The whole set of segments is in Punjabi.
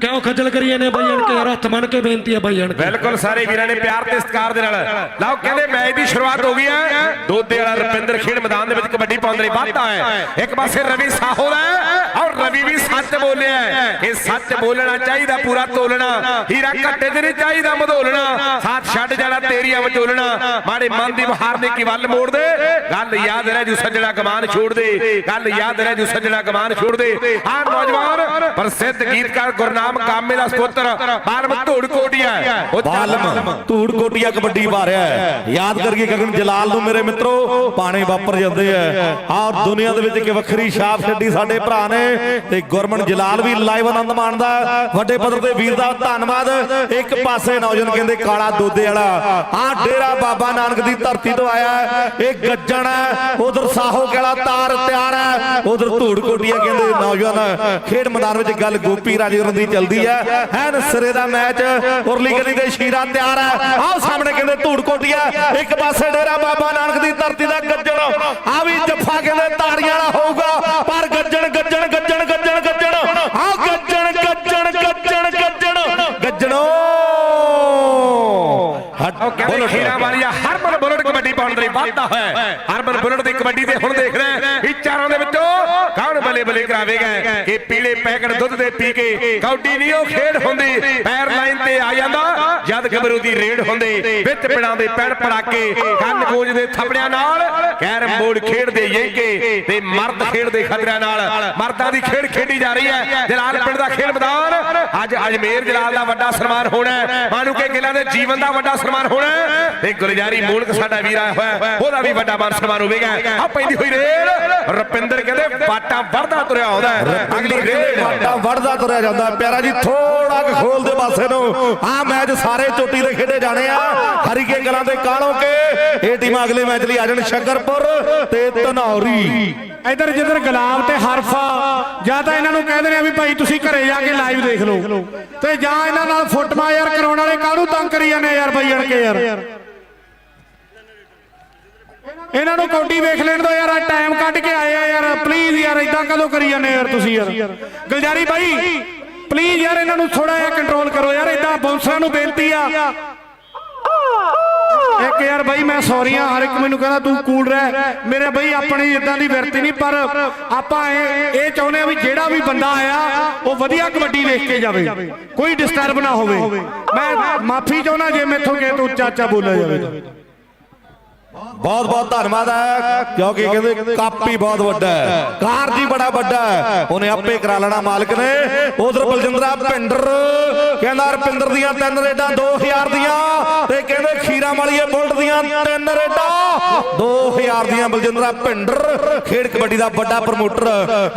ਕਿਉਂ ਖੱਜਲ ਕਰੀਏ ਨੇ ਬਾਈ ਅਣ ਕੇ ਯਾਰ ਹੱਥ ਮੰਨ ਕੇ ਬੇਨਤੀ ਹੈ ਬਾਈ ਅਣ ਕੇ ਬਿਲਕੁਲ ਸਾਰੇ ਵੀਰਾਂ ਨੇ ਪਿਆਰ ਤੇ ਸਤਿਕਾਰ ਦੇ ਨਾਲ। ਲਓ ਕਹਿੰਦੇ ਮੈਚ ਦੀ ਸ਼ੁਰੂਆਤ ਹੋ ਗਈ ਹੈ। ਦੋਦੇ ਵਾਲਾ ਰੁਪਿੰਦਰ ਖੇਡ ਮੈਦਾਨ ਦੇ ਵਿੱਚ ਕਬੱਡੀ ਪਾਉਣ ਲਈ ਵਾਧਾ ਹੈ। ਇੱਕ ਪਾਸੇ ਰਵੀ ਸਾਹੋ ਦਾ ਹੈ ਔਰ ਰਵੀ ਵੀ ਸੱਚ ਬੋਲਿਆ। ਇਹ ਸੱਚ ਬੋਲਣਾ ਚਾਹੀਦਾ ਪੂਰਾ ਤੋਲਣਾ। ਹੀਰਾ ਘੱਟੇ ਤੇ ਨਹੀਂ ਚਾਹੀਦਾ ਮਧੋਲਣਾ। ਸਾਥ ਛੱਡ ਜਾਣਾ ਤੇਰੀਆਂ ਵਿਚੋਲਣਾ ਮਾੜੇ ਮਨ ਦੀ ਬਹਾਰ ਦੇ ਕੀ ਵੱਲ ਮੋੜ ਦੇ ਗੱਲ ਯਾਦ ਰਹਿ ਜੂ ਸੱਜਣਾ ਕਮਾਨ ਛੋੜ ਦੇ ਗੱਲ ਯਾਦ ਰਹਿ ਜੂ ਸੱਜਣਾ ਕਮਾਨ ਛੋੜ ਦੇ ਆਹ ਨੌਜਵਾਨ ਪ੍ਰਸਿੱਧ ਗੀਤਕਾਰ ਗੁਰਨਾਮ ਕਾਮੇ ਦਾ ਸੁਪੁੱਤਰ ਬਾਲਮ ਧੂੜ ਕੋਟੀਆ ਬਾਲਮ ਧੂੜ ਕੋਟੀਆ ਕਬੱਡੀ ਪਾ ਰਿਹਾ ਹੈ। ਯਾਦ ਕਰੀਏ ਗਗਨ ਜਲਾਲ ਨੂੰ ਮੇਰੇ ਮਿੱਤਰੋ ਪਾਣੇ ਵਾਪਰ ਜਾਂਦੇ ਆ ਆਹ ਦੁਨੀਆ ਦੇ ਵਿੱਚ ਇੱਕ ਵੱਖਰੀ ਛਾਪ ਛੱਡੀ ਸਾਡੇ ਭਰਾ ਨੇ ਤੇ ਗੁਰਮਨ ਜਲਾਲ ਵੀ ਲਾਈਵ ਆਨੰਦ ਮਾਣਦਾ ਵੱਡੇ ਪੱਧਰ ਤੇ ਵੀਰ ਦਾ ਧੰਨਵਾਦ। ਇੱਕ ਪਾਸੇ ਨੌਜਵਾਨ ਕਹਿੰਦੇ ਕਾਲਾ ਦੋਦੇ ਵਾਲਾ ਆਹ ਡੇਰਾ ਬਾਬਾ ਨਾਨਕ ਦੀ ਧਰਤੀ ਤੋਂ ਆਇਆ ਹੈ। ਇਹ ਗੱਜਣ ਹੈ ਉਧਰ ਸਾਹੋ ਕਾਲਾ ਤਾਰ ਤਿਆਰ ਹੈ ਉਧਰ ਧੂੜ ਕੋਟੀਆ ਕਹਿੰਦੇ ਨੌਜਵਾਨ ਖੇਡ ਮੈਦਾਨ ਵਿੱਚ ਗੱਲ ਗੋਪੀ ਰਾਜੇ ਹੋਰਾਂ ਦੀ ਚੱਲਦੀ ਹੈ। ਐਨ ਸਿਰੇ ਦਾ ਮੈਚ ਉਰਲੀ ਗਲੀ ਦੇ ਸ਼ੀਰਾ ਤਿਆਰ ਹੈ। ਆਹ ਸਾਹਮਣੇ ਕਹਿੰਦੇ ਧੂੜ ਕੋਟੀਆ ਇੱਕ ਪਾਸੇ ਡੇਰਾ ਬਾਬਾ ਨਾਨਕ ਦੀ ਧਰਤੀ ਦਾ ਗੱਜਣ। ਆ ਵੀ ਜੱਫਾ ਕਹਿੰਦੇ ਤਾੜੀਆਂ ਵਾਲਾ ਹੋਊਗਾ। ਪਰ ਗੱਜਣ ਗੱਜਣ ਗੱਜਣ ਗੱਜਣ ਗੱਜਣ। ਆਹ ਗੱਜਣ ਗੱਜਣ ਗੱਜਣ ਗੱਜਣ। ਗੱਜਣੋ। ਕਹਿੰਦੇ ਖੀਰਾ ਵਾਲੀਆ ਹਰਮਨ ਬੁਲਟ ਕਬੱਡੀ ਪਾਉਣ ਲਈ ਵਾਧਾ ਹੈ। ਹਰਮਨ ਬੁਲਟ ਦੀ ਕਬੱਡੀ ਤੇ ਹੁਣ ਦੇਖ ਰਿਹਾ ਇਹ ਚਾਰਾਂ ਦੇ ਵਿੱਚੋਂ ਬੱਲੇ ਬੱਲੇ ਕਰਾਵੇਗਾ ਕਿ ਪੀਲੇ ਪੈਕਟ ਦੁੱਧ ਦੇ ਪੀ ਕੇ ਕੌਡੀ ਨਹੀਂ, ਉਹ ਖੇਡ ਹੁੰਦੀ। ਪੈਰ ਲਾਈਨ ਤੇ ਆ ਜਾਂਦਾ, ਜਦ ਗਬਰੂ ਦੀ ਰੇਡ ਹੁੰਦੇ। ਵਿੱਚ ਪਿੜਾਂ ਦੇ ਪੈਣ ਪੜਾਕੇ ਕੰਨ ਗੋਜ ਦੇ ਥਪੜਿਆਂ ਨਾਲ ਕੈਰਮ ਬੋਰਡ ਖੇਡਦੇ ਯੇਕੇ ਤੇ ਮਰਦ ਖੇਡਦੇ ਖਤਰਿਆਂ ਨਾਲ। ਮਰਦਾਂ ਦੀ ਖੇਡ ਖੇਡੀ ਜਾ ਰਹੀ ਹੈ। ਜਲਾਲ ਪਿੰਡ ਦਾ ਖੇਡ ਮੈਦਾਨ। ਅੱਜ ਅਜਮੇਰ ਜਲਾਲ ਦਾ ਵੱਡਾ ਸਨਮਾਨ ਹੋਣਾ ਹੈ। ਮਾਨੂ ਕੇ ਗਿੱਲਾਂ ਦੇ ਜੀਵਨ ਦਾ ਵੱਡਾ ਸਨਮਾਨ ਹੋਣਾ ਹੈ। ਤੇ ਗੁਲਜਾਰੀ ਮੂਲਕ ਸਾਡਾ ਵੀਰ ਆਇਆ ਹੋਇਆ ਉਹਦਾ ਵੀ ਵੱਡਾ ਮਾਨ ਸਨਮਾਨ ਹੋਵੇਗਾ। ਆ ਪੈਂਦੀ ਹੋਈ ਰੇਲ। ਰੁਪਿੰਦਰ ਕਹਿੰਦੇ ਬਾਟਾ ਵਰਦਾ ਤੁਰਿਆ ਆਉਂਦਾ ਹੈ। ਅਗਲੀ ਰੇਲ। ਵਾਟਾ ਵੜਦਾ ਤੁਰਿਆ ਜਾਂਦਾ ਪਿਆਰਾ ਜੀ ਥੋੜਾ ਕੁ ਖੋਲ ਦੇ ਪਾਸੇ ਨੂੰ। ਆ ਮੈਚ ਸਾਰੇ ਚੋਟੀ ਦੇ ਖੇਡੇ ਜਾਣੇ ਆ। ਹਰੀਕੇ ਕਲਾਂ ਦੇ ਕਾਲੋਂ ਕੇ ਇਹ ਟੀਮਾਂ ਅਗਲੇ ਮੈਚ ਲਈ ਆ ਜਾਣ ਸ਼ੰਕਰਪੁਰ ਤੇ ਧਨੌਰੀ। ਇਧਰ ਜਿੱਧਰ ਗੁਲਾਬ ਤੇ ਹਰਫਾ ਜਾਂ ਤਾਂ ਇਹਨਾਂ ਨੂੰ ਕਹਿੰਦੇ ਨੇ ਵੀ ਭਾਈ ਤੁਸੀਂ ਘਰੇ ਜਾ ਕੇ ਲਾਈਵ ਦੇਖ ਲਓ। ਤੇ ਜਾਂ ਇਹਨਾਂ ਨਾਲ ਫੁੱਟਮਾ ਯਾਰ ਕਰਾਉਣ ਵਾਲੇ ਕਾਹਨੂੰ ਤੰਗ ਕਰੀ ਜਾਂਦੇ ਯਾਰ ਬਾਈ ਅੜ ਕੇ ਯਾਰ? ਇਹਨਾਂ ਨੂੰ ਕੌਡੀ ਵੇਖ ਲੈਣ ਦੋ ਕਦੋਂ ਕਰੀ ਜਾਂਦੇ ਯਾਰ ਤੁਸੀਂ ਯਾਰ? ਗੁਲਜਾਰੀ ਬਾਈ ਪਲੀਜ਼ ਯਾਰ ਇਹਨਾਂ ਨੂੰ ਥੋੜਾ ਜਿਹਾ ਕੰਟਰੋਲ ਕਰੋ ਯਾਰ ਇਦਾਂ ਬਾਉਂਸਰਾਂ ਨੂੰ ਬੇਨਤੀ ਆ। ਇੱਕ ਯਾਰ ਬਾਈ, ਮੈਂ ਸੌਰੀ ਆ, ਹਰ ਇੱਕ ਮੈਨੂੰ ਕਹਿੰਦਾ ਤੂੰ ਕੂਲ ਰਹਿ। ਮੇਰੇ ਬਾਈ, ਆਪਣੀ ਇਦਾਂ ਦੀ ਵਰਤੀ ਨਹੀਂ, ਪਰ ਆਪਾਂ ਇਹ ਇਹ ਚਾਹੁੰਦੇ ਆ ਵੀ ਜਿਹੜਾ ਵੀ ਬੰਦਾ ਆਇਆ, ਉਹ ਵਧੀਆ ਕਬੱਡੀ ਵੇਖ ਕੇ ਜਾਵੇ। ਕੋਈ ਡਿਸਟਰਬ ਨਾ ਹੋਵੇ। ਮੈਂ ਮਾਫੀ ਚਾਹੁੰਦਾ ਜੇ ਮੈਥੋਂ ਕਿਸੇ ਤੋਂ ਉੱਚਾ ਉੱਚਾ ਬੋਲਿਆ ਜਾਵੇ ਬਹੁਤ ਬਹੁਤ ਧੰਨਵਾਦ ਹੈ, ਕਿਉਂਕਿ ਕਹਿੰਦੇ ਕੱਪ ਹੀ ਬਹੁਤ ਵੱਡਾ ਹੈ। ਕਾਰ ਜੀ ਬੜਾ ਵੱਡਾ ਹੈ। ਉਹਨੇ ਆਪੇ ਕਰਾ ਲੈਣਾ ਮਾਲਕ ਨੇ। ਉਧਰ ਬਲਜਿੰਦਰਾ, ਪਿੰਡਰ ਕਹਿੰਦਾ ਰਪਿੰਦਰ ਦੀਆਂ ਤਿੰਨ ਰੇਡਾਂ 2000 ਦੀਆਂ। ਤੇ ਕਹਿੰਦੇ ਖੀਰਾਂ ਵਾਲੀਏ ਬੁਲਟ ਦੀਆਂ ਤਿੰਨ ਰੇਡਾਂ। 2000 ਦੀਆਂ ਬਲਜਿੰਦਰਾ ਪਿੰਡਰ ਖੇਡ ਕਬੱਡੀ ਦਾ ਵੱਡਾ ਪ੍ਰਮੋਟਰ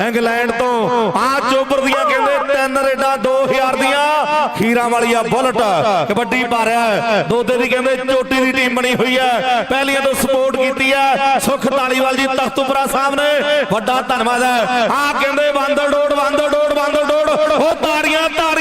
ਇੰਗਲੈਂਡ ਤੋਂ। ਆ ਚੋਬਰ ਦੀਆਂ ਕਹਿੰਦੇ ਤਿੰਨ ਰੇਡਾਂ 2000 ਦੀਆਂ। ਖੀਰਾਂ ਵਾਲੀਆ ਬੁਲਟ, ਕਬੱਡੀ ਪਾ ਰਿਹਾ ਹੈ ਦੋਦੇ ਦੀ ਕਹਿੰਦੇ ਚੋਟੀ ਦੀ ਟੀਮ ਬਣੀ ਹੋਈ ਹੈ। ਪਹਿਲੀਆਂ ਤੋਂ ਸਪੋਰਟ ਕੀਤੀ ਹੈ। ਸੁਖ ਢਾਲੀਵਾਲ ਜੀ ਤਖਤੂਪੁਰਾ ਸਾਹਿਬ ਨੇ। ਵੱਡਾ ਧੰਨਵਾਦ ਹੈ। ਆ ਕਹਿੰਦੇ ਬਾਂਦਰ ਡੋੜ ਬਾਂਦਰ ਡੋੜ ਬਾਂਦਰ ਡੋੜ ਉਹ ਤਾੜੀਆਂ ਤਾੜੀਆਂ ਤਾੜੀਆਂ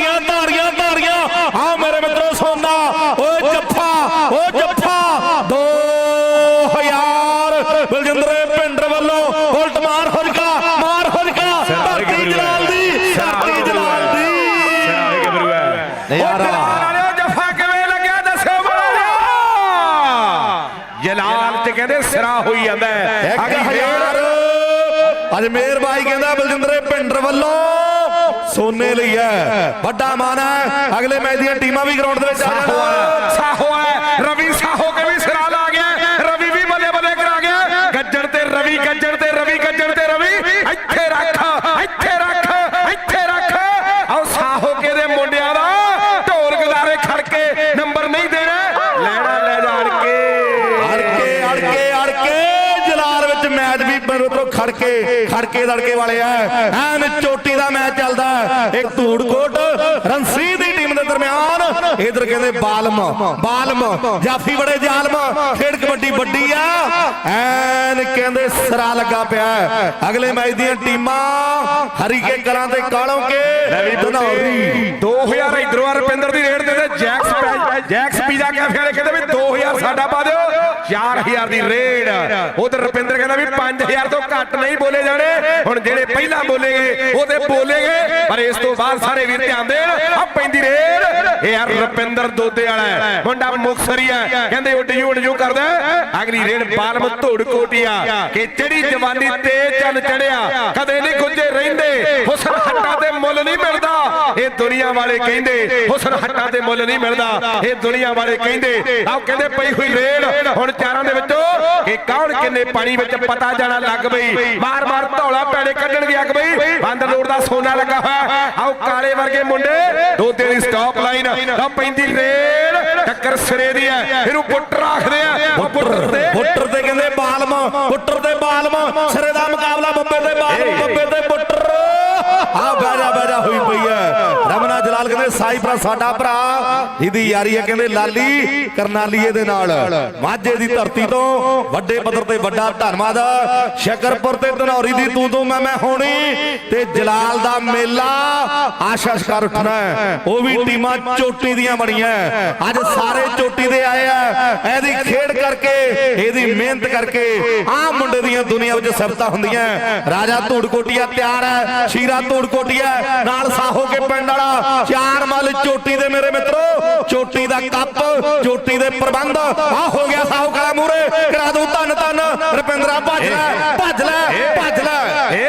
ਜਲਾਲ ਤੇ ਕਹਿੰਦੇ ਸਿਰਾ ਹੋਈ ਜਾਂਦਾ ਹੈ। ਹਜ਼ਾਰ ਅਜਮੇਰ ਬਾਈ ਕਹਿੰਦਾ ਬਲਜਿੰਦਰੇ ਪਿੰਡਰ ਵੱਲੋਂ ਸੋਨੇ ਲਈ ਹੈ। ਵੱਡਾ ਮਾਨ ਹੈ। ਅਗਲੇ ਮੈਚ ਦੀਆਂ ਟੀਮਾਂ ਵੀ ਗਰਾਊਂਡ ਦੇ ਵਿੱਚ ਆ ਜਾਣ। ਸਾਹੋ ਆ ਰਵੀ ਸਾਹੋ ਕੇ ਵੀ ਸਿਰਾ ਲਾ ਗਿਆ ਰਵੀ ਵੀ ਬੱਲੇ ਬੱਲੇ ਕਰਾ ਗਿਆ ਗੱਜਣ ਤੇ ਰਵੀ ਗੱਜਣ ਤੇ ਰਵੀ ਗੱਜਣ ਤੇ ਰਵੀ ਇੱਥੇ ਰੱਖ ਇੱਥੇ ਰੱਖ ਇੱਥੇ ਰੱਖ ਆਓ ਸਾਹੋ ਕੇ ਦੇ ਮੁੰਡਿਆਂ ਦਾ ਢੋਲ ਗਦਾਰੇ ਖੜ ਕੇ ਨੰਬਰ ਨਹੀਂ ਦੇਣਾ ਲੈਣਾ ਲੈ ਜਾਣ ਕੇ ਅੜ ਕੇ ਅੜ ਕੇ ਅੜ ਕੇ ਜਲਾਲ ਵੀ ਮੇਰੇ ਤੋਂ ਖੜਕੇ ਕੇ ਖੜ ਵਾਲੇ ਆ ਐਨ ਚੋਟੀ ਦਾ ਮੈਚ ਚੱਲਦਾ ਹੈ। ਇੱਕ ਧੂੜਕੋਟ ਰੰਸੀ ਦੀ ਟੀਮ ਦੇ ਦਰਮਿਆਨ। ਇਧਰ ਕਹਿੰਦੇ ਬਾਲਮ ਬਾਲਮ ਜਾਫੀ ਬੜੇ ਜ਼ਾਲਮ। ਖੇਡ ਕਬੱਡੀ ਵੱਡੀ ਆ। ਐਨ ਕਹਿੰਦੇ ਸਿਰਾ ਲੱਗਾ ਪਿਆ। ਅਗਲੇ ਮੈਚ ਦੀਆਂ ਟੀਮਾਂ ਹਰੀਕੇ ਕਲਾਂ ਤੇ ਕਾਲੋਂ ਕੇ ਧਨੌਰੀ। 2000 ਇਧਰੋਂ ਰੁਪਿੰਦਰ ਦੀ ਰੇਡ ਦੇ ਜੈਕਸ ਜੈਕਸ ਪੀਜ਼ਾ ਕੈਫੇ ਵਾਲੇ ਕਹਿੰਦੇ ਵੀ 2000 ਸਾਡਾ ਪਾ ਦਿਓ। 4000 ਦੀ ਰੇਡ। ਉਧਰ ਰੁਪਿੰਦਰ ਕਹਿੰਦਾ ਵੀ 5000 ਤੋਂ ਘੱਟ ਨਹੀਂ ਬੋਲੇ ਜਾਣੇ। ਹੁਣ ਜਿਹੜੇ ਪਹਿਲਾਂ ਬੋਲੇਗੇ ਉਹ ਤੇ ਬੋਲੇਗੇ, ਪਰ ਇਸ ਤੋਂ ਬਾਅਦ ਸਾਰੇ ਵੀਰ ਧਿਆਨ ਦੇਣ ਆ ਪੈਂਦੀ ਰੇਡ ਇਹ ਯਾਰ ਰੁਪਿੰਦਰ ਦੋਦੇ ਵਾਲਾ ਮੁੰਡਾ ਮੁਕਸਰੀ ਹੈ। ਕਹਿੰਦੇ ਉੱਡ ਜੂ ਉੱਡ ਜੂ ਕਰਦਾ ਅਗਲੀ ਰੇਡ ਬਾਲਮ ਧੋੜ ਕੋਟੀਆ ਕਿ ਜਿਹੜੀ ਜਵਾਨੀ ਤੇ ਚੱਲ ਚੜਿਆ, ਕਦੇ ਨਹੀਂ ਗੁੱਜੇ ਰਹਿੰਦੇ। ਹੁਸਨ ਹੱਟਾਂ ਤੇ ਮੁੱਲ ਨਹੀਂ ਮਿਲਦਾ। ਇਹ ਦੁਨੀਆ ਵਾਲੇ ਕਹਿੰਦੇ, ਹੁਸਨ ਹੱਟਾਂ ਤੇ ਮੁੱਲ ਨਹੀਂ ਮਿਲਦਾ। ਇਹ ਦੁਨੀਆ ਵਾਲੇ ਕਹਿੰਦੇ, ਆਹ ਕਹਿੰਦੇ ਪਈ ਹੋਈ ਰੇਡ ਹੁਣ ਚਾਰਾਂ ਦੇ ਵਿੱਚੋਂ ਕਿ ਕੌਣ ਕਿੰਨੇ ਪਾਣੀ ਵਿੱਚ ਪਤਾ ਜਾਣਾ ਲੱਗ ਪਈ। ਮਾਰ ਮਾਰ ਧੌਲਾ ਪੈੜੇ ਕੱਢਣਗੇ ਅੱਗ ਬਈ। ਬੰਦ ਲੋੜ ਦਾ ਸੋਨਾ ਲੱਗਾ ਹੋਇਆ ਆਓ ਕਾਲੇ ਵਰਗੇ ਮੁੰਡੇ ਦੋਦੇ ਦੀ ਸਟਾਪ ਲਾਈਨ ਆ ਪੈਂਦੀ ਰੇਡ ਟੱਕਰ ਸਿਰੇ ਦੀ ਹੈ। ਇਹਨੂੰ ਪੁੱਟਰ ਆਖਦੇ ਆ। ਪੁੱਟਰ ਤੇ ਬੁੱਟਰ ਤੇ ਕਹਿੰਦੇ ਬਾਲਮ ਬੁੱਟਰ ਤੇ ਬਾਲਮ ਸਿਰੇ ਦਾ ਮੁਕਾਬਲਾ ਬੱਬੇ ਤੇ ਬਾਲਮ ਬੱਬੇ ਤੇ ਬੁੱਟਰ ਆ ਬਾਜਾ ਬਾਜਾ ਹੋਈ ਪਈ ਹੈ। ਰਮਨਾ ਜਲਾਲ ਕਹਿੰਦੇ, ਸਾਈ ਭਰਾ, ਸਾਡਾ ਭਰਾ। ਇਹਦੀ ਯਾਰੀ ਹੈ ਕਹਿੰਦੇ, ਲਾਲੀ ਕਰਨਾਲੀਏ ਦੇ ਨਾਲ। ਮਾਝੇ ਦੀ ਧਰਤੀ ਤੋਂ ਵੱਡੇ ਪੱਧਰ ਤੇ ਵੱਡਾ ਧੰਨਵਾਦ। ਸ਼ਕਰਪੁਰ ਤੇ ਧਨੌਰੀ ਦੀ ਤੂੰ ਤੂੰ ਮੈਂ ਮੈਂ ਹੋਣੀ ਤੇ ਜਲਾਲ ਦਾ ਮੇਲਾ ਆਸ਼ਾ ਸ਼ਿਕਾਰ ਉੱਠਣਾ ਉਹ ਵੀ ਟੀਮਾਂ ਚੋਟੀ ਦੀਆਂ ਬਣੀਆਂ ਅੱਜ ਸਾਰੇ ਚੋਟੀ ਦੇ ਆਏ ਆ। ਇਹਦੀ ਖੇਡ ਕਰਕੇ, ਇਹਦੀ ਮਿਹਨਤ ਕਰਕੇ ਆਹ ਮੁੰਡੇ ਦੀਆਂ ਦੁਨੀਆ ਵਿੱਚ ਸਿਫਤਾਂ ਹੁੰਦੀਆਂ ਰਾਜਾ ਧੂੜਕੋਟੀਆ ਤਿਆਰ ਹੈ, ਸ਼ੀਰਾ ਧੂੜਕੋਟੀਆ ਨਾਲ ਸਾਹੋ ਕੇ ਪਿੰਡ ਵਾਲਾ ਚਾਰ ਮੱਲ ਚੋਟੀ ਦੇ ਮੇਰੇ ਮਿੱਤਰੋ, ਚੋਟੀ ਦਾ ਕੱਪ, ਚੋਟੀ ਦੇ ਪ੍ਰਬੰਧ ਆ ਹੋ ਗਿਆ ਸਾਹੋ ਕਾਲਾ ਮੂਰੇ ਕਰਾ ਦੂ ਧੰਨ ਧੰਨ, ਰੁਪਿੰਦਰਾ, ਭੱਜ ਲੈ ਭੱਜ ਲੈ ਭੱਜ ਲੈ। ਏ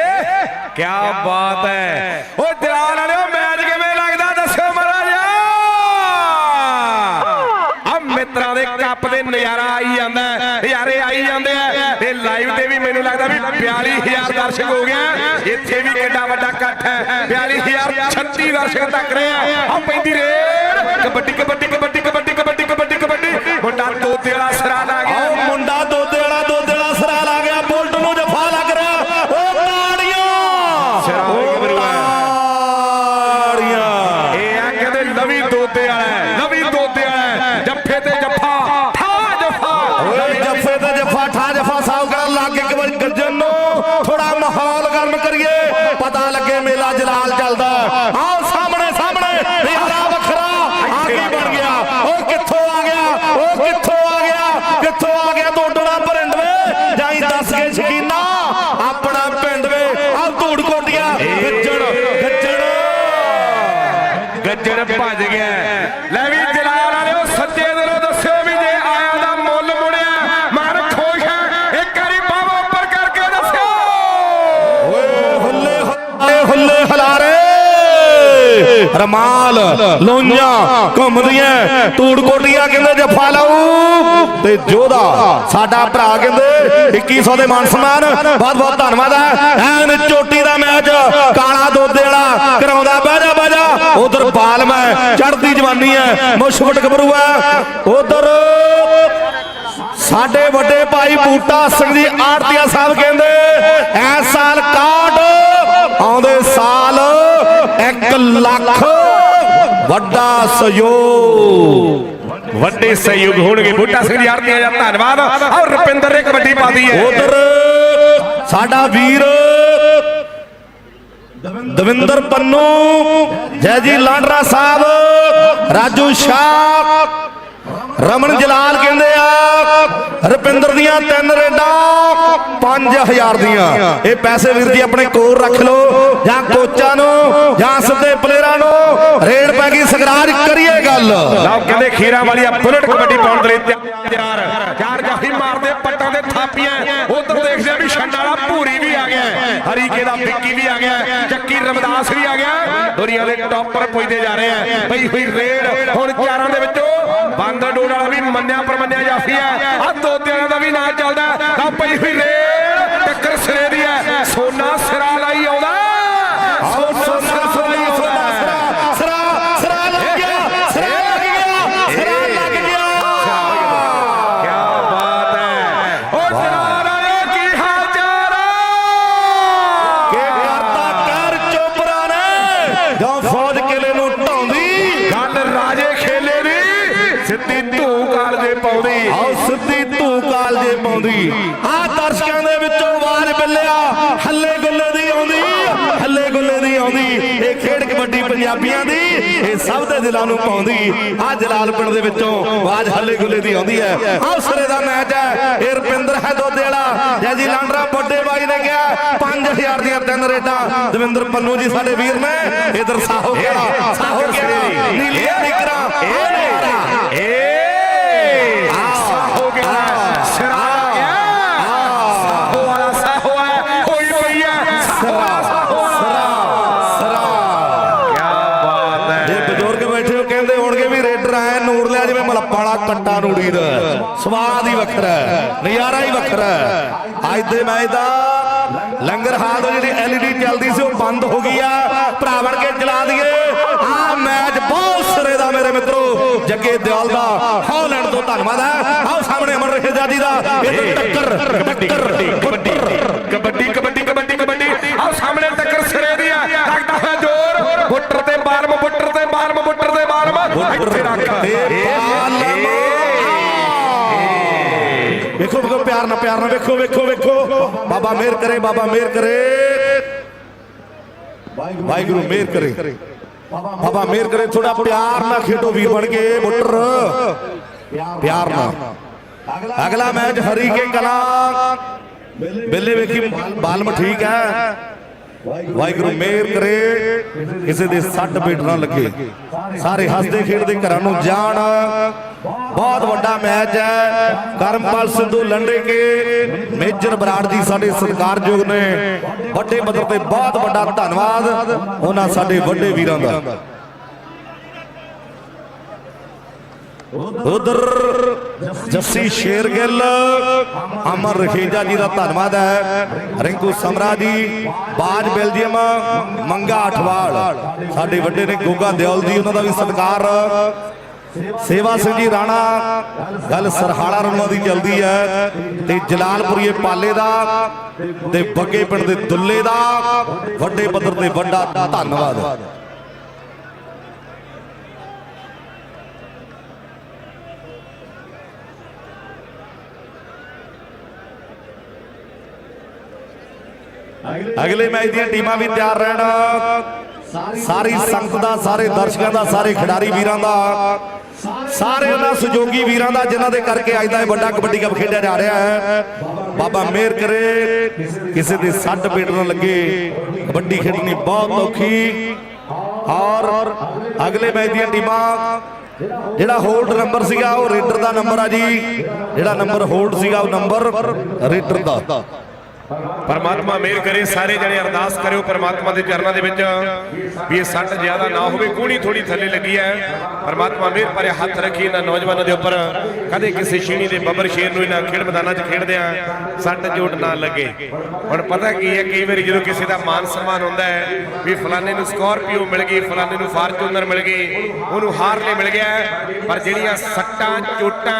ਕੀ ਬਾਤ ਹੈ ਉਹ ਜਲਾਲ ਵਾਲਿਓ ਮੈਚ ਕਿਵੇਂ ਲੱਗਦਾ ਦੱਸੋ ਮਹਾਰਾਜਾ ਆ ਮਿੱਤਰਾਂ ਦੇ ਕੱਪ ਦੇ ਨਜ਼ਾਰਾ ਆਈ ਜਾਂਦਾ ਹੈ, ਨਜ਼ਾਰੇ ਆਈ ਜਾਂਦੇ ਆ ਤੇ ਲਾਈਵ ਤੇ ਵੀ ਮੈਨੂੰ ਲੱਗਦਾ ਵੀ 42000 ਦਰਸ਼ਕ ਹੋ ਗਿਆ ਇੱਥੇ ਵੀ ਕਿੰਨਾ ਵੱਡਾ ਇਕੱਠ ਹੈ। 42000 36 ਦਰਸ਼ਕ ਤੱਕ ਰਹੇ ਆ। ਪੈਂਦੀ ਰੇਡ ਕਬੱਡੀ ਕਬੱਡੀ ਕਬੱਡੀ ਕਬੱਡੀ ਕਬੱਡੀ ਕਬੱਡੀ ਕਬੱਡੀ। ਮੁੰਡਾ ਤੋਤੇ ਵਾਲਾ ਸਰਾ ਲਾ ਗਿਆ ਆਓ ਮੁੰਡਾ ਦੋਦੇ ਵਾਲਾ ਦੋਦੇ ਵਾਲਾ ਸਰਾ ਲਾ ਗਿਆ ਬੁਲਟ ਨੂੰ ਜਫਾ ਲੱਗ ਰਿਹਾ ਉਹ ਤਾੜੀਆਂ ਉਹ ਤਾੜੀਆਂ ਇਹ ਆ ਕਹਿੰਦੇ ਲਵੀ ਦੋਦੇ ਵਾਲਾ ਹੈ, ਲਵੀ ਦੋਦੇ ਵਾਲਾ ਹੈ। ਜੱਫੇ ਤੇ ਜੱਫਾ ਠਾ ਜੱਫਾ ਓਏ ਜੱਫੇ ਤੇ ਜਫਾ ਠਾ ਜਫਾ ਸਾਹ ਕਰਨ ਲੱਗ ਇੱਕ ਵਾਰੀ ਗੱਜਣ ਨੂੰ ਥੋੜਾ ਮਾਹੌਲ ਗਰਮ ਕਰੀਏ ਪਤਾ ਲੱਗੇ ਮੇਲਾ ਚੱਲਦਾ ਆਓ ਸਾਹਮਣੇ ਸਾਹਮਣੇ। ਨਿਹਾਰਾ ਵੱਖਰਾ ਆ ਕੀ ਬਣ ਗਿਆ? ਉਹ ਕਿੱਥੋਂ ਆ ਗਿਆ? ਉਹ ਕਿੱਥੋਂ ਆ ਗਿਆ? ਕਿੱਥੋਂ ਆ ਗਿਆ? ਤੋੜਣਾ ਪਿੰਡ ਵੇ ਜਾਈ ਦੱਸ ਕੇ ਸ਼ਕੀਨਾ? ਰਮਾਲ, ਲੋਈਆਂ, ਘੁੰਮਦੀਆਂ ਧੂੜ ਕਹਿੰਦੇ ਜੱਫਾ ਲਾਊ ਤੇ ਜੋਧਾ, ਸਾਡਾ ਭਰਾ ਕਹਿੰਦੇ 2100 ਦੇ ਮਾਨ ਸਨਮਾਨ। ਬਹੁਤ ਬਹੁਤ ਧੰਨਵਾਦ ਹੈ। ਐਨ ਚੋਟੀ ਦਾ ਮੈਚ, ਕਾਲਾ ਦੋਦੇ ਵਾਲਾ, ਕਰਾਉਂਦਾ ਬਾਜਾ ਬਾਜਾ। ਉਧਰ ਬਾਲਮ ਹੈ ਚੜਦੀ ਜਵਾਨੀ ਹੈ, ਮੁਸ਼ਫਟ ਗੱਭਰੂ ਹੈ। ਉਧਰ ਸਾਡੇ ਵੱਡੇ ਭਾਈ ਬੂਟਾ ਸਿੰਘ ਜੀ, ਆੜਤੀਆ ਸਾਹਿਬ ਕਹਿੰਦੇ ਐਸ ਸਾਲ ਕਾਟ 1 ਲੱਖ ਵੱਡਾ ਸਹਿਯੋਗ। ਵੱਡੇ ਸਹਿਯੋਗ ਹੋਣਗੇ। ਬੂਟਾ ਸਿੰਘ ਜੀ ਆਰਤੀਆਂ ਦਾ ਧੰਨਵਾਦ। ਔਰ ਰੁਪਿੰਦਰ ਨੇ ਕਬੱਡੀ ਪਾਦੀ ਹੈ। ਉਧਰ ਸਾਡਾ ਵੀਰ ਦਵਿੰਦਰ ਪੰਨੂ ਜੈ ਜੀ ਲਾਂਡਰਾ ਸਾਹਿਬ ਰਾਜੂ ਸ਼ਾਹ ਰਮਨ ਜਲਾਲ ਕਹਿੰਦੇ ਆ ਰੁਪਿੰਦਰ ਦੀਆਂ ਤਿੰਨ ਰੇਡਾਂ 5000 ਦੀਆਂ। ਇਹ ਪੈਸੇ ਵੀਰ ਜੀ ਆਪਣੇ ਕੋਲ ਰੱਖ ਲਓ ਜਾਂ ਕੋਚਾਂ ਨੂੰ ਜਾਂ ਸਿੱਧੇ ਪਲੇਅਰਾਂ ਨੂੰ ਰੇਡ ਪੈ ਗਈ, ਸਗਰਾਜ ਕਰੀਏ ਗੱਲ। ਲਓ, ਕਹਿੰਦੇ ਖੀਰਾ ਵਾਲੀਆ ਬੁਲਟ ਕਬੱਡੀ ਪਾਉਣ ਦੇ ਲਈ ਤਿਆਰ। ਚਾਰ ਜਾਫੀ ਮਾਰਦੇ, ਪੱਟਾਂ ਦੇ ਥਾਪੀਆਂ। ਉਧਰ ਦੇਖਦੇ ਵੀ ਛੰਡ ਵਾਲਾ ਭੂਰੀ ਵੀ ਆ ਗਿਆ। ਹਰੀਕੇ ਦਾ ਵਿੱਕੀ ਵੀ ਆ ਗਿਆ। ਚੱਕੀ ਰਮਦਾਸ ਵੀ ਆ ਗਿਆ। ਦੁਨੀਆ ਦੇ ਟੌਪਰ ਪੁੱਜਦੇ ਜਾ ਰਹੇ ਆ। ਪਈ ਹੋਈ ਰੇਡ ਹੁਣ ਚਾਰਾਂ ਦੇ ਵਿੱਚੋਂ। ਬੰਦ ਡੋੜ ਵਾਲਾ ਵੀ ਮੰਨਿਆ, ਪਰਮੰਨਿਆ ਜਾਫੀ ਹੈ। ਆ ਦੋ ਦਾ ਵੀ ਨਾਂ ਚੱਲਦਾ। ਆ ਪਈ ਹੋਈ ਰੇਡ। ਪੰਜਾਬੀਆਂ ਦੀ ਇਹ ਸਭ ਦੇ ਦਿਲਾਂ ਨੂੰ ਪਾਉਂਦੀ। ਆ ਜਲਾਲ ਪਿੰਡ ਦੇ ਵਿੱਚੋਂ ਆਵਾਜ਼ ਹੱਲੇ ਗੁੱਲੇ ਦੀ ਆਉਂਦੀ ਹੈ। ਹੌਸਲੇ ਦਾ ਮੈਚ ਹੈ। ਇਹ ਰੁਪਿੰਦਰ ਹੈ ਦੋਦੇ ਵਾਲਾ। ਜੈ ਜੀ ਲਾਂਡਰਾ ਵੱਡੇ ਬਾਈ ਨੇ ਕਿਹਾ 5000 ਦੀਆਂ ਤਿੰਨ ਰੇਡਾਂ। ਦਵਿੰਦਰ ਪੰਨੂ ਜੀ ਸਾਡੇ ਵੀਰ ਨੇ। ਇਧਰ ਸਾਹੋ ਕਿਹੜਾ ਸਾਹੋ ਕਿਹੜਾ ਨੀਲੀਆਂ ਨਿਕਰਾਂ ਇਹ ਸਵਾਦ ਹੀ ਵੱਖਰਾ ਹੈ, ਨਜ਼ਾਰਾ ਹੀ ਵੱਖਰਾ ਹੈ। ਅੱਜ ਦੇ ਮੈਚ ਦਾ ਲੰਗਰ ਹਾਲ ਜਿਹੜੀ ਐਲਈਡੀ ਚੱਲਦੀ ਸੀ ਉਹ ਬੰਦ ਹੋ ਗਈ ਆ। ਭਰਾ ਬਣ ਕੇ ਚਲਾ ਦਈਏ। ਆ ਮੈਚ ਬਹੁਤ ਸਿਰੇ ਦਾ ਮੇਰੇ ਮਿੱਤਰੋ। ਜੱਗੇ ਦਿਆਲ ਦਾ ਹਾਲੈਂਡ ਤੋਂ ਧੰਨਵਾਦ ਹੈ। ਆਓ ਸਾਹਮਣੇ ਅਮਰ ਰਹੇ ਜੀ ਦਾ। ਇਹ ਟੱਕਰ ਟੱਕਰ ਕਬੱਡੀ ਕਬੱਡੀ ਕਬੱਡੀ ਕਬੱਡੀ ਕਬੱਡੀ। ਆਹ ਸਾਹਮਣੇ ਟੱਕਰ ਸਿਰੇ ਦੀ ਆ। ਲੱਗਦਾ ਹੈ ਜ਼ੋਰ। ਬੁੱਟਰ ਤੇ ਬਾਰਮ ਬੁੱਟਰ ਤੇ ਬਾਰਮ ਬੁੱਟਰ ਤੇ ਬਾਰਮ ਇੱਥੇ ਰੱਖ ਤੇ ਬਾਲਮ ਵੇਖੋ ਵੇਖੋ ਪਿਆਰ ਨਾਲ ਪਿਆਰ ਨਾਲ ਵੇਖੋ ਵੇਖੋ ਵੇਖੋ। ਬਾਬਾ ਮਿਹਰ ਕਰੇ, ਬਾਬਾ ਮਿਹਰ ਕਰੇ। ਵਾਹਿਗੁਰੂ ਮਿਹਰ ਕਰੇ। ਬਾਬਾ ਮਿਹਰ ਕਰੇ ਥੋੜਾ ਪਿਆਰ ਨਾਲ ਖੇਡੋ ਵੀਰ ਬਣ ਕੇ ਬੁੱਟਰ ਪਿਆਰ ਨਾਲ। ਅਗਲਾ ਮੈਚ ਹਰੀ ਕੇ ਕਲਾ। ਬਿੱਲੇ ਵੇਖੀ, ਬਾਲਮ ਠੀਕ ਹੈ। ਵਾਹਿਗੁਰੂ ਮਿਹਰ ਕਰੇ, ਕਿਸੇ ਦੇ ਸੱਟ ਪੇਟ ਨਾ ਲੱਗੇ। ਸਾਰੇ ਹੱਸਦੇ ਖੇਡਦੇ ਘਰਾਂ ਨੂੰ ਜਾਣ। ਬਹੁਤ ਵੱਡਾ ਮੈਚ ਹੈ। ਕਰਮਪਾਲ ਸਿੱਧੂ ਲੰਡੇ ਕੇ, ਮੇਜਰ ਬਰਾੜ ਜੀ ਸਾਡੇ ਸਤਿਕਾਰਯੋਗ ਨੇ। ਵੱਡੇ ਪੱਧਰ ਤੇ ਬਹੁਤ ਵੱਡਾ ਧੰਨਵਾਦ ਉਹਨਾਂ ਸਾਡੇ ਵੱਡੇ ਵੀਰਾਂ ਦਾ। ਉਧਰ ਜੱਸੀ ਸ਼ੇਰਗਿੱਲ, ਅਮਰ ਰਖੇਜਾ ਜੀ ਦਾ ਧੰਨਵਾਦ ਹੈ। ਰਿੰਕੂ ਸਮਰਾ ਜੀ, ਬਾਜ ਬੈਲਜੀਅਮ, ਮੰਗਾ ਅਠਵਾਲ। ਸਾਡੇ ਵੱਡੇ ਨੇ ਗੋਗਾ ਦਿਓਲ ਜੀ, ਉਹਨਾਂ ਦਾ ਵੀ ਸਤਿਕਾਰ। ਸੇਵਾ ਸਿੰਘ ਜੀ ਰਾਣਾ, ਗੱਲ ਸਰਹਾਲਾ ਰਣਵਾ ਦੀ ਚੱਲਦੀ ਹੈ। ਤੇ ਜਲਾਲਪੁਰੀਏ ਪਾਲੇ ਦਾ, ਤੇ ਬੱਗੇ ਪਿੰਡ ਦੇ ਦੁੱਲੇ ਦਾ, ਵੱਡੇ ਪੱਧਰ ਤੇ ਵੱਡਾ ਧੰਨਵਾਦ। ਅਗਲੇ ਮੈਚ ਦੀਆਂ ਟੀਮਾਂ ਵੀ ਤਿਆਰ ਰਹਿਣ। ਸਾਰੀ ਸੰਗਤ ਦਾ, ਸਾਰੇ ਦਰਸ਼ਕਾਂ ਦਾ, ਸਾਰੇ ਖਿਡਾਰੀ ਵੀਰਾਂ ਦਾ, ਸਾਰੇ ਉਹਨਾਂ ਸਹਿਯੋਗੀ ਵੀਰਾਂ ਦਾ ਜਿਨ੍ਹਾਂ ਦੇ ਕਰਕੇ ਅੱਜ ਦਾ ਇਹ ਵੱਡਾ ਕਬੱਡੀ ਕੱਪ ਖੇਡਿਆ ਜਾ ਰਿਹਾ ਹੈ। ਬਾਬਾ ਮਿਹਰ ਕਰੇ, ਕਿਸੇ ਦੇ ਸੱਟ ਪੇਟ ਨਾ ਲੱਗੇ। ਕਬੱਡੀ ਖੇਡਣੀ ਬਹੁਤ ਔਖੀ। ਔਰ ਅਗਲੇ ਮੈਚ ਦੀਆਂ ਟੀਮਾਂ, ਜਿਹੜਾ ਹੋਲਡ ਨੰਬਰ ਸੀਗਾ ਉਹ ਰੇਡਰ ਦਾ ਨੰਬਰ ਆ ਜੀ। ਜਿਹੜਾ ਨੰਬਰ ਹੋਲਡ ਸੀਗਾ ਉਹ ਨੰਬਰ ਰੇਡਰ ਦਾ। ਪਰਮਾਤਮਾ ਮਿਹਰ ਕਰੇ, ਸਾਰੇ ਜਣੇ ਅਰਦਾਸ ਕਰਿਓ ਪਰਮਾਤਮਾ ਦੇ ਚਰਨਾਂ ਦੇ ਵਿੱਚ ਵੀ ਇਹ ਸੱਟ ਜ਼ਿਆਦਾ ਨਾ ਹੋਵੇ, ਕੋਣੀ ਥੋੜੀ ਥੱਲੇ ਲੱਗੀ ਹੈ। ਪਰਮਾਤਮਾ ਮਿਹਰ ਭਰੇ ਹੱਥ ਰੱਖੀ ਇਹਨਾਂ ਨੌਜਵਾਨਾਂ ਦੇ ਉੱਪਰ। ਕਦੇ ਕਿਸੇ ਛੀਣੀ ਦੇ ਬੱਬਰ ਸ਼ੇਰ ਨੂੰ ਇਹਨਾਂ ਖੇਡ ਮੈਦਾਨਾਂ 'ਚ ਖੇਡਦੇ ਆ, ਸੱਟ ਜੋਟ ਨਾ ਲੱਗੇ। ਹੁਣ ਪਤਾ ਕੀ ਹੈ, ਕਈ ਵਾਰੀ ਜਦੋਂ ਕਿਸੇ ਦਾ ਮਾਨ ਸਨਮਾਨ ਹੁੰਦਾ ਹੈ, ਵੀ ਫਲਾਣੇ ਨੂੰ ਸਕੋਰਪੀਓ ਮਿਲ ਗਈ, ਫਲਾਣੇ ਨੂੰ ਫਾਰਚੂਨਰ ਮਿਲ ਗਈ, ਉਹਨੂੰ ਹਾਰਲੇ ਮਿਲ ਗਿਆ ਪਰ ਜਿਹੜੀਆਂ ਸੱਟਾਂ, ਚੋਟਾਂ,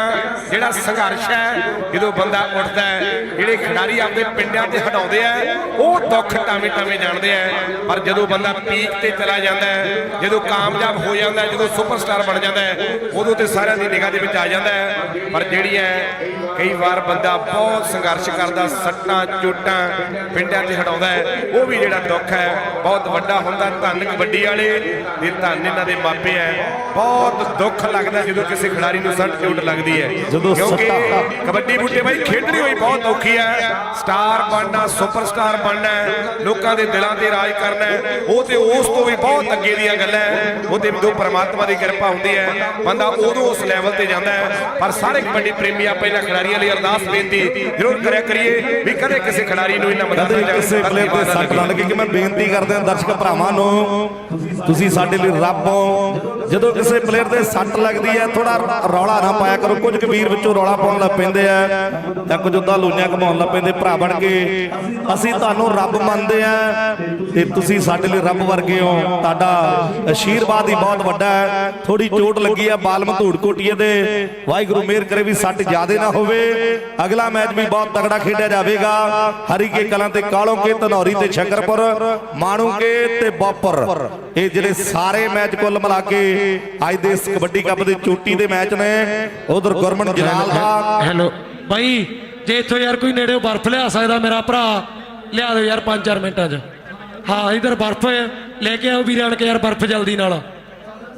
ਜਿਹੜਾ ਸੰਘਰਸ਼ ਹੈ, ਜਦੋਂ ਬੰਦਾ ਉੱਠਦਾ ਹੈ, ਜਿਹੜੇ ਖਿਡਾਰੀ ਆਪਦੇ ਪਿੰਡਾਂ ਤੇ ਹਟਾਉਂਦੇ ਆ ਉਹ ਦੁੱਖ ਟਾਵੇਂ ਟਾਵੇਂ ਜਾਣਦੇ ਆ। ਪਰ ਜਦੋਂ ਬੰਦਾ ਪੀਕ ਤੇ ਚਲਾ ਜਾਂਦਾ ਹੈ ਜਦੋਂ ਕਾਮਯਾਬ ਹੋ ਜਾਂਦਾ ਜਦੋਂ ਸੁਪਰਸਟਾਰ ਬਣ ਜਾਂਦਾ ਹੈ ਉਦੋਂ ਤੇ ਸਾਰਿਆਂ ਦੀ ਨਿਗਾਹ ਦੇ ਵਿੱਚ ਆ ਜਾਂਦਾ ਹੈ। ਪਰ ਜਿਹੜੀ ਹੈ ਕਈ ਵਾਰ ਬੰਦਾ ਬਹੁਤ ਸੰਘਰਸ਼ ਕਰਦਾ ਸੱਟਾਂ ਚੋਟਾਂ ਪਿੰਡਾਂ ਤੇ ਹਟਾਉਂਦਾ ਉਹ ਵੀ ਜਿਹੜਾ ਦੁੱਖ ਹੈ ਬਹੁਤ ਵੱਡਾ ਹੁੰਦਾ ਧੰਨ ਕਬੱਡੀ ਵਾਲੇ ਤੇ ਧੰਨ ਇਹਨਾਂ ਦੇ ਮਾਪੇ ਹੈ। ਬਹੁਤ ਦੁੱਖ ਲੱਗਦਾ ਜਦੋਂ ਕਿਸੇ ਖਿਡਾਰੀ ਨੂੰ ਸੱਟ ਚੋਟ ਲੱਗਦੀ ਹੈ। ਕਿਉਂਕਿ ਕਬੱਡੀ ਬੁੱਟੇ ਬਾਈ ਖੇਡਣੀ ਹੋਈ ਬਹੁਤ ਔਖੀ ਹੈ। ਸਟਾਰ ਬਣਨਾ ਸੁਪਰਸਟਾਰ ਬਣਨਾ ਹੈ, ਲੋਕਾਂ ਦੇ ਦਿਲਾਂ ਤੇ ਰਾਜ ਕਰਨਾ ਹੈ, ਉਹ ਤੇ ਉਸ ਤੋਂ ਵੀ ਬਹੁਤ ਅੱਗੇ ਦੀਆਂ ਗੱਲਾਂ ਹੈ। ਉਹ ਤੇ ਜਦੋਂ ਪਰਮਾਤਮਾ ਦੀ ਕਿਰਪਾ ਹੁੰਦੀ ਹੈ ਬੰਦਾ ਉਦੋਂ ਉਸ ਲੈਵਲ ਤੇ ਜਾਂਦਾ ਹੈ ਪਰ ਸਾਰੇ ਕਬੱਡੀ ਪ੍ਰੇਮੀ ਆਪਾਂ ਇਹਨਾਂ ਖਿਡਾਰੀਆਂ ਲਈ ਅਰਦਾਸ ਬੇਨਤੀ ਜ਼ਰੂਰ ਕਰਿਆ ਕਰੀਏ ਵੀ ਕਦੇ ਕਿਸੇ ਖਿਡਾਰੀ ਨੂੰ ਇਹਨਾਂ ਮਦਦ ਕਦੇ ਕਿਸੇ ਪਲੇਅਰ ਦੇ ਸੱਟ ਲੱਗੇ ਕਿ ਮੈਂ ਬੇਨਤੀ ਕਰਦੇ ਹਾਂ ਦਰਸ਼ਕ ਭਰਾਵਾਂ ਨੂੰ ਤੁਸੀਂ ਸਾਡੇ ਲਈ ਰੱਬ ਹੋ ਜਦੋਂ ਕਿਸੇ ਪਲੇਅਰ ਦੇ ਸੱਟ ਲੱਗਦੀ ਹੈ ਥੋੜਾ ਰੌਲਾ ਨਾ ਪਾਇਆ ਕਰੋ ਕੁਝ ਕੁ ਵੀਰ ਵਿੱਚੋਂ ਰੌਲਾ ਪਾਉਣ ਲੱਗ ਪੈਂਦੇ ਆ ਜਾਂ ਕੁਝ ਉਦਾਂ ਲੂਈਆਂ ਘਮਾਉਣ ਲੱਗ ਪੈਂਦੇ ਭਰਾ ਬਣ ਕੇ ਅਸੀਂ ਤੁਹਾਨੂੰ ਰੱਬ ਮੰਨਦੇ ਆ ਤੇ ਤੁਸੀਂ ਸਾਡੇ ਲਈ ਰੱਬ ਵਰਗੇ ਹੋ। ਤੁਹਾਡਾ ਅਸ਼ੀਰਵਾਦ ਹੀ ਬਹੁਤ ਵੱਡਾ ਹੈ। ਥੋੜੀ ਚੋਟ ਲੱਗੀ ਆ ਬਾਲਮ ਧੂੜ ਕੋਟੀਏ ਦੇ। ਵਾਹਿਗੁਰੂ ਮਿਹਰ ਕਰੇ ਵੀ ਸੱਟ ਜ਼ਿਆਦੇ ਨਾ ਹੋਵੇ। ਅਗਲਾ ਮੈਚ ਵੀ ਬਹੁਤ ਤਗੜਾ ਖੇਡਿਆ ਜਾਵੇਗਾ। ਹਰੀਕੇ ਕਲਾਂ ਤੇ ਕਾਲੋਂ ਕੇ, ਧਨੌਰੀ ਤੇ ਸ਼ੰਕਰਪੁਰ ਮਾਣੂਕੇ ਤੇ ਬਾਪਰ। ਇਹ ਜਿਹੜੇ ਸਾਰੇ ਮੈਚ ਕੁੱਲ ਮਿਲਾ ਕੇ ਅੱਜ ਦੇ ਇਸ ਕਬੱਡੀ ਕੱਪ ਦੇ ਚੋਟੀ ਦੇ ਮੈਚ ਨੇ। ਉਧਰ ਗੁਰਮਨ ਜਲਾਲ ਦਾ ਹੈਲੋ ਬਾਈ ਜੇ ਇੱਥੋਂ ਯਾਰ ਕੋਈ ਨੇੜੇ ਬਰਫ਼ ਲਿਆ ਸਕਦਾ ਮੇਰਾ ਭਰਾ ਲਿਆ ਦਿਓ ਯਾਰ 5-4 ਮਿੰਟਾਂ 'ਚ। ਹਾਂ ਇਧਰ ਬਰਫ਼ ਲੈ ਕੇ ਆਓ ਵੀਰਾਂ ਕੇ ਯਾਰ ਬਰਫ਼ ਜਲਦੀ ਨਾਲ।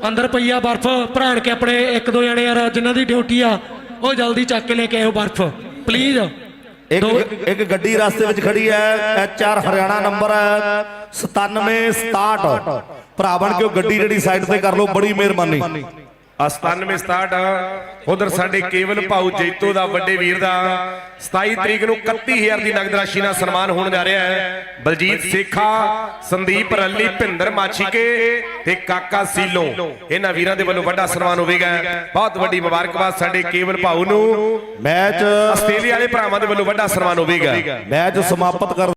ਅੰਦਰ ਪਈਆ ਬਰਫ਼ ਭਰਾਣ ਕੇ ਆਪਣੇ ਇੱਕ ਦੋ ਜਣੇ ਯਾਰ ਜਿਨ੍ਹਾਂ ਦੀ ਡਿਊਟੀ ਆ ਉਹ ਜਲਦੀ ਚੱਕ ਕੇ ਲੈ ਕੇ ਆਓ ਬਰਫ਼। ਪਲੀਜ਼ ਇੱਕ ਇੱਕ ਗੱਡੀ ਰਸਤੇ ਵਿੱਚ ਖੜੀ ਹੈ ਐਚ ਆਰ ਹਰਿਆਣਾ ਨੰਬਰ ਹੈ 9767 ਭਰਾ ਬਣ ਕੇ ਉਹ ਗੱਡੀ ਜਿਹੜੀ ਸਾਈਡ ਤੇ ਕਰ ਲਓ ਬੜੀ ਮਿਹਰਬਾਨੀ। 97 67 ਉਧਰ ਸਾਡੇ ਕੇਵਲ ਭਾਊ ਜੈਤੋ ਦਾ ਵੱਡੇ ਵੀਰ ਦਾ 27 ਤਰੀਕ ਨੂੰ 31000 ਦੀ ਨਗਦ ਰਾਸ਼ੀ ਨਾਲ ਸਨਮਾਨ ਹੋਣ ਜਾ ਰਿਹਾ ਹੈ। ਬਲਜੀਤ ਸੇਖਾ ਸੰਦੀਪ ਰੱਲੀ ਭਿੰਦਰ ਮਾਛੀਕੇ ਤੇ ਕਾਕਾ ਸੀਲੋਂ। ਇਹਨਾਂ ਵੀਰਾਂ ਦੇ ਵੱਲੋਂ ਵੱਡਾ ਸਨਮਾਨ ਹੋਵੇਗਾ। ਬਹੁਤ ਵੱਡੀ ਮੁਬਾਰਕਬਾਦ ਸਾਡੇ ਕੇਵਲ ਭਾਊ ਨੂੰ। ਮੈਚ ਆਸਟ੍ਰੇਲੀਆ ਵਾਲੇ ਭਰਾਵਾਂ ਦੇ ਵੱਲੋਂ ਵੱਡਾ ਸਨਮਾਨ ਹੋਵੇਗਾ। ਮੈਚ ਸਮਾਪਤ ਕਰ